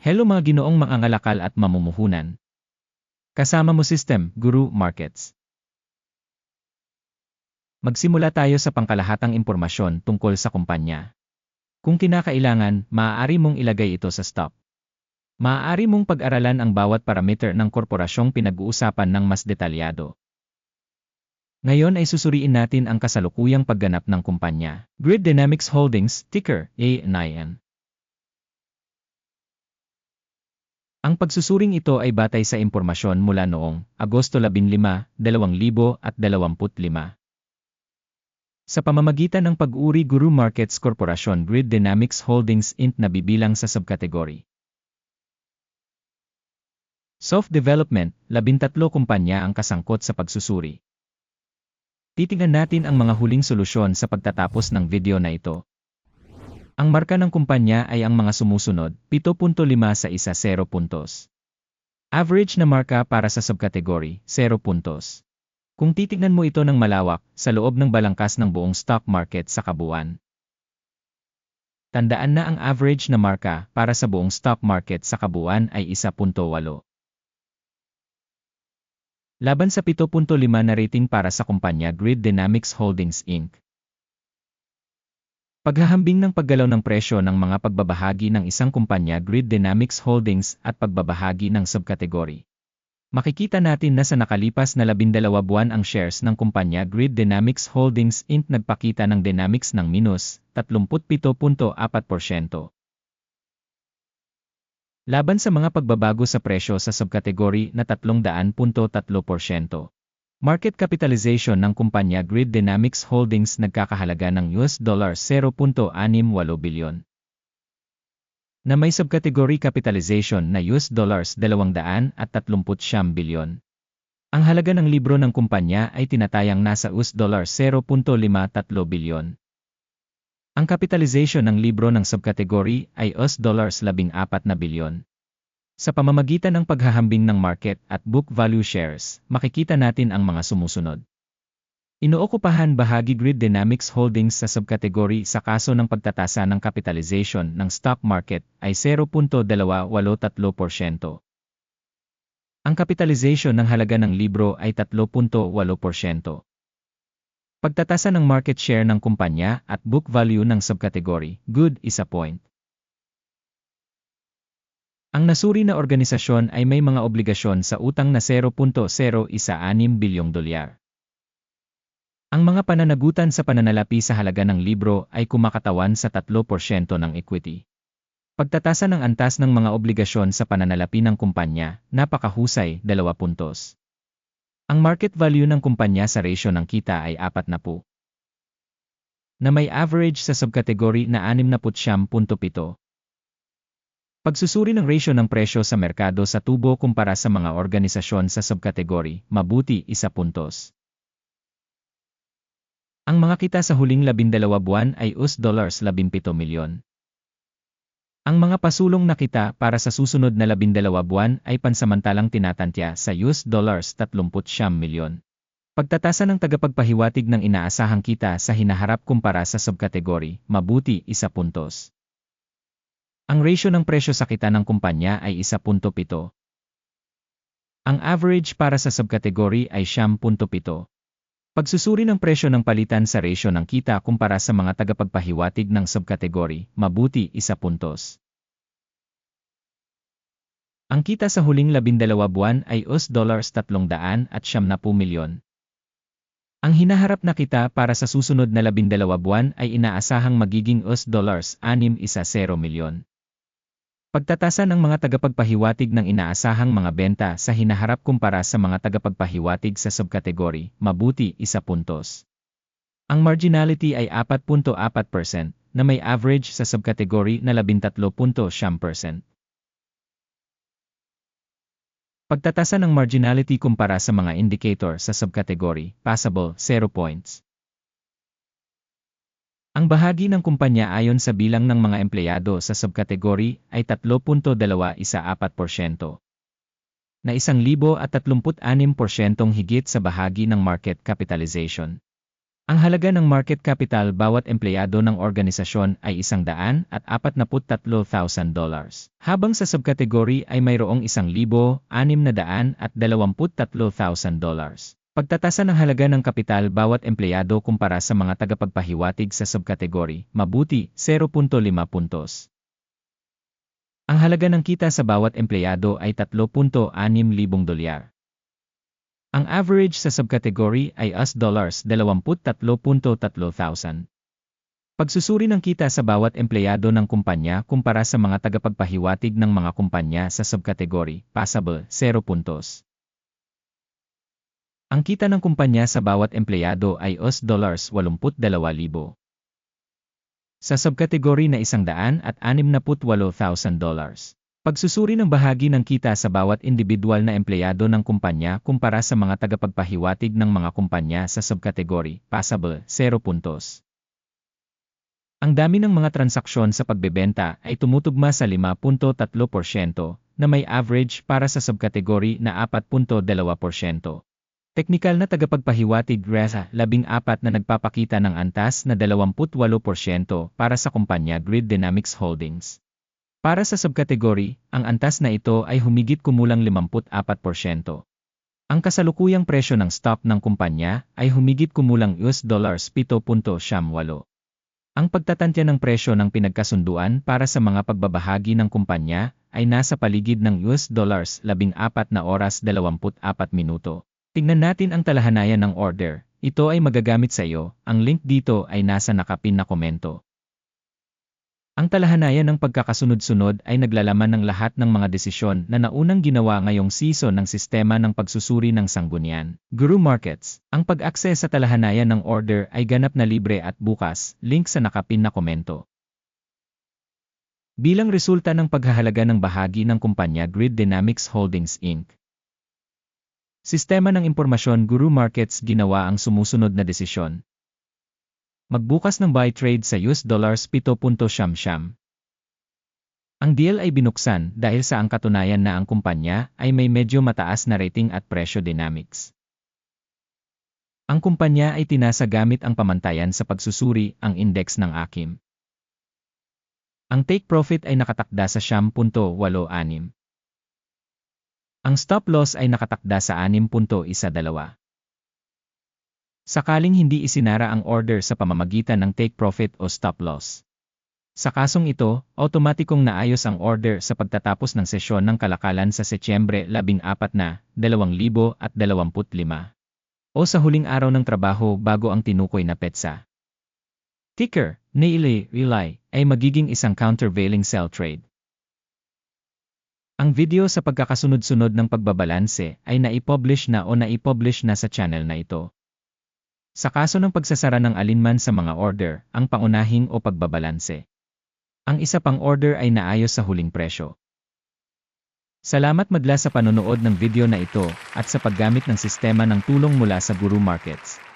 Hello mga ginoong mangangalakal at mamumuhunan. Kasama mo System, Guru Markets. Magsimula tayo sa pangkalahatang impormasyon tungkol sa kumpanya. Kung kinakailangan, maaari mong ilagay ito sa stop. Maaari mong pag-aralan ang bawat parameter ng korporasyong pinag-uusapan ng mas detalyado. Ngayon ay susuriin natin ang kasalukuyang pagganap ng kumpanya. Grid Dynamics Holdings, ticker ANIN. Ang pagsusuring ito ay batay sa impormasyon mula noong Agosto 15, 2025. Sa pamamagitan ng pag-uri Guru Markets Corporation Grid Dynamics Holdings Inc. na bibilang sa subkategory. Soft Development, 13 kumpanya ang kasangkot sa pagsusuri. Titingnan natin ang mga huling solusyon sa pagtatapos ng video na ito. Ang marka ng kumpanya ay ang mga sumusunod, 7.5 sa isa 0 puntos. Average na marka para sa subkategory, 0 puntos. Kung titignan mo ito ng malawak, sa loob ng balangkas ng buong stock market sa kabuuan. Tandaan na ang average na marka para sa buong stock market sa kabuuan ay 1.8. Laban sa 7.5 na rating para sa kumpanya Grid Dynamics Holdings Inc. Paghahambing ng paggalaw ng presyo ng mga pagbabahagi ng isang kumpanya Grid Dynamics Holdings at pagbabahagi ng subkategory. Makikita natin na sa nakalipas na 12 buwan ang shares ng kumpanya Grid Dynamics Holdings Inc. nagpakita ng dynamics ng minus 37.4%. Laban sa mga pagbabago sa presyo sa subkategory na 300.3%. Market capitalization ng kumpanya Grid Dynamics Holdings nagkakahalaga ng US dollar 0.68 bilyon. Na may subkategory capitalization na US dollars 239 bilyon. Ang halaga ng libro ng kumpanya ay tinatayang nasa US dollar 0.53 bilyon. Ang kapitalization ng libro ng subkategory ay US dollars 14 na bilyon. Sa pamamagitan ng paghahambing ng market at book value shares, makikita natin ang mga sumusunod. Inookupahan bahagi Grid Dynamics Holdings sa subkategory sa kaso ng pagtatasa ng capitalization ng stock market ay 0.283%. Ang capitalization ng halaga ng libro ay 3.8%. Pagtatasa ng market share ng kumpanya at book value ng subkategory, good isa point. Ang nasuri na organisasyon ay may mga obligasyon sa utang na 0.016 bilyong dolyar. Ang mga pananagutan sa pananalapi sa halaga ng libro ay kumakatawan sa 3% ng equity. Pagtatasa ng antas ng mga obligasyon sa pananalapi ng kumpanya, napakahusay, 2 puntos. Ang market value ng kumpanya sa ratio ng kita ay 4 na po. Na may average sa subkategory na 69.7. Pagsusuri ng ratio ng presyo sa merkado sa tubo kumpara sa mga organisasyon sa subkategory, mabuti isa puntos. Ang mga kita sa huling 12 buwan ay US dollars 17 milyon. Ang mga pasulong na kita para sa susunod na 12 buwan ay pansamantalang tinatantya sa US dollars 39 milyon. Pagtatasa ng tagapagpahiwatig ng inaasahang kita sa hinaharap kumpara sa subkategory, mabuti isa puntos. Ang ratio ng presyo sa kita ng kumpanya ay 1.7. Ang average para sa subkategory ay 7.7. Pagsusuri ng presyo ng palitan sa ratio ng kita kumpara sa mga tagapagpahiwatig ng subkategory, mabuti isa puntos. Ang kita sa huling 12 buwan ay US dollars 300 at 70 milyon. Ang hinaharap na kita para sa susunod na 12 buwan ay inaasahang magiging US dollars 6 isa 0 milyon. Pagtatasa ng mga tagapagpahiwatig ng inaasahang mga benta sa hinaharap kumpara sa mga tagapagpahiwatig sa subkategory, mabuti isa puntos. Ang marginality ay 4.4% na may average sa subkategory na 13.7%. Pagtatasa ng marginality kumpara sa mga indicator sa subkategory, passable, 0 points. Ang bahagi ng kumpanya ayon sa bilang ng mga empleyado sa subkategory ay 3.214%. Na 1,036% higit sa bahagi ng market capitalization. Ang halaga ng market capital bawat empleyado ng organisasyon ay isang daan at apat na thousand dollars. Habang sa subkategory ay mayroong isang libo, anim na daan at dalawamput thousand dollars. Pagtatasa ng halaga ng kapital bawat empleyado kumpara sa mga tagapagpahiwatig sa subkategory, mabuti, 0.5 puntos. Ang halaga ng kita sa bawat empleyado ay 3.6 libong dolyar. Ang average sa subkategory ay US dollars 23.3 thousand. Pagsusuri ng kita sa bawat empleyado ng kumpanya kumpara sa mga tagapagpahiwatig ng mga kumpanya sa subkategory, passable, 0 puntos. Ang kita ng kumpanya sa bawat empleyado ay US dollars 82,000. Sa subkategory na 100 at 68,000 dollars. Pagsusuri ng bahagi ng kita sa bawat individual na empleyado ng kumpanya kumpara sa mga tagapagpahiwatig ng mga kumpanya sa subkategory, passable, 0 puntos. Ang dami ng mga transaksyon sa pagbebenta ay tumutugma sa 5.3% na may average para sa subkategory na 4.2%. Teknikal na tagapagpahiwatig RESA 14 na nagpapakita ng antas na 28% para sa kumpanya Grid Dynamics Holdings. Para sa subkategory, ang antas na ito ay humigit kumulang 54%. Ang kasalukuyang presyo ng stock ng kumpanya ay humigit kumulang US dollars 7.8. Ang pagtatantya ng presyo ng pinagkasunduan para sa mga pagbabahagi ng kumpanya ay nasa paligid ng US dollars 14 na oras 24 minuto. Tingnan natin ang talahanayan ng order. Ito ay magagamit sa iyo. Ang link dito ay nasa nakapin na komento. Ang talahanayan ng pagkakasunod-sunod ay naglalaman ng lahat ng mga desisyon na naunang ginawa ngayong season ng sistema ng pagsusuri ng sanggunian. Guru Markets, ang pag-access sa talahanayan ng order ay ganap na libre at bukas, link sa nakapin na komento. Bilang resulta ng paghahalaga ng bahagi ng kumpanya Grid Dynamics Holdings Inc. Sistema ng Impormasyon Guru Markets ginawa ang sumusunod na desisyon. Magbukas ng buy trade sa US dollars 7.7. Ang deal ay binuksan dahil sa ang katunayan na ang kumpanya ay may medyo mataas na rating at presyo dynamics. Ang kumpanya ay tinasa gamit ang pamantayan sa pagsusuri ang index ng AKIM. Ang take profit ay nakatakda sa 10.86. Ang stop loss ay nakatakda sa 6.12. Sakaling hindi isinara ang order sa pamamagitan ng take profit o stop loss. Sa kasong ito, automatikong naayos ang order sa pagtatapos ng sesyon ng kalakalan sa Setyembre 14 na 2025 o sa huling araw ng trabaho bago ang tinukoy na petsa. Ticker, Naili, Relay, ay magiging isang countervailing sell trade. Ang video sa pagkakasunod-sunod ng pagbabalanse ay naipublish na o naipublish na sa channel na ito. Sa kaso ng pagsasara ng alinman sa mga order, ang pangunahing o pagbabalanse. Ang isa pang order ay naayos sa huling presyo. Salamat madla sa panonood ng video na ito at sa paggamit ng sistema ng tulong mula sa Guru Markets.